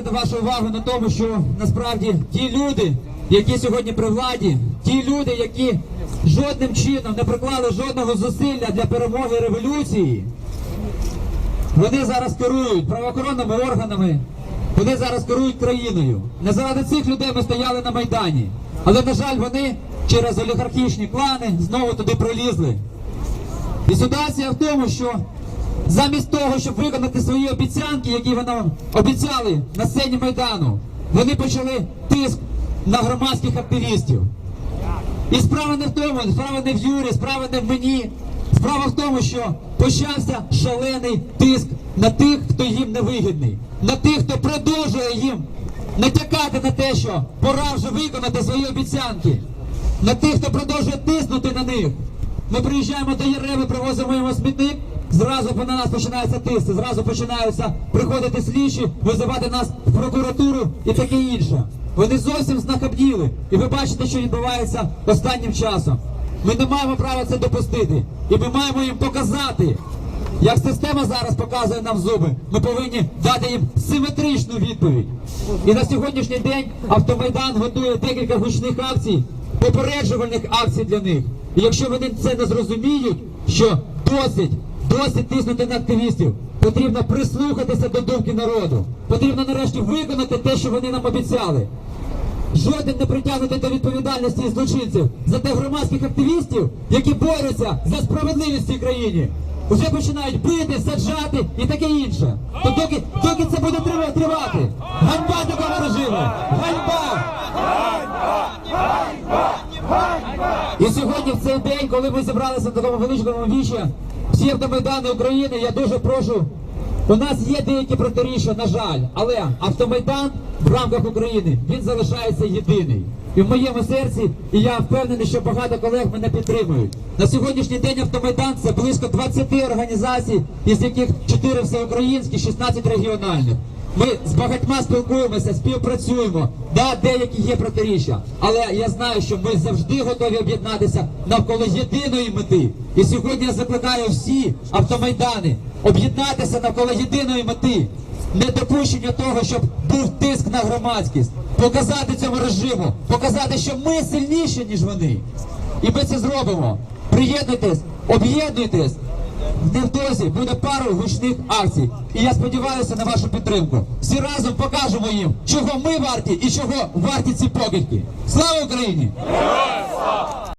вашу увагу на тому, що насправді ті люди, які сьогодні при владі, ті люди, які жодним чином не приклали жодного зусилля для перемоги революції, вони зараз керують правоохоронними органами, вони зараз керують країною. Не заради цих людей ми стояли на Майдані. Але, на жаль, вони через олігархічні клани знову туди пролізли. І ситуація в тому, що замість того, щоб виконати свої обіцянки, які нам обіцяли на сцені Майдану, вони почали тиск на громадських активістів. І справа не в тому, справа не в Юрі, справа не в мені. Справа в тому, що почався шалений тиск на тих, хто їм не вигідний, на тих, хто продовжує їм натякати на те, що пора вже виконати свої обіцянки, на тих, хто продовжує тиснути на них. Ми приїжджаємо до Єреви, привозимо йому смітник, зразу на нас починається тиск, зразу починаються приходити слідчі, визивати нас в прокуратуру і таке інше. Вони зовсім знахабніли. І ви бачите, що відбувається останнім часом. Ми не маємо права це допустити. І ми маємо їм показати, як система зараз показує нам зуби. Ми повинні дати їм симетричну відповідь. І на сьогоднішній день автомайдан готує декілька гучних акцій, попереджувальних акцій для них. І якщо вони це не зрозуміють, що досить, досить тиснути на активістів, потрібно прислухатися до думки народу. Потрібно нарешті виконати те, що вони нам обіцяли. Жоден не притягнути до відповідальності злочинців за те громадських активістів, які борються за справедливість в цій країні. Уже починають бити, саджати і таке інше. То сьогодні, в цей день, коли ми зібралися в такому величному вічі, всі автомайдани України, я дуже прошу. У нас є деякі протиріччя, на жаль, але автомайдан в рамках України він залишається єдиний. І в моєму серці, і я впевнений, що багато колег мене підтримують. На сьогоднішній день автомайдан це близько 20 організацій, із яких 4 всеукраїнські, 16 регіональних. Ми з багатьма спілкуємося, співпрацюємо. Да, деякі є протиріччя, але я знаю, що ми завжди готові об'єднатися навколо єдиної мети. І сьогодні я закликаю всі автомайдани об'єднатися навколо єдиної мети. Недопущення того, щоб був тиск на громадськість, показати цьому режиму, показати, що ми сильніші, ніж вони. І ми це зробимо. Приєднуйтесь, об'єднуйтесь. Невдовзі буде пару гучних акцій. І я сподіваюся на вашу підтримку. Всі разом покажемо їм, чого ми варті і чого варті ці покидьки. Слава Україні!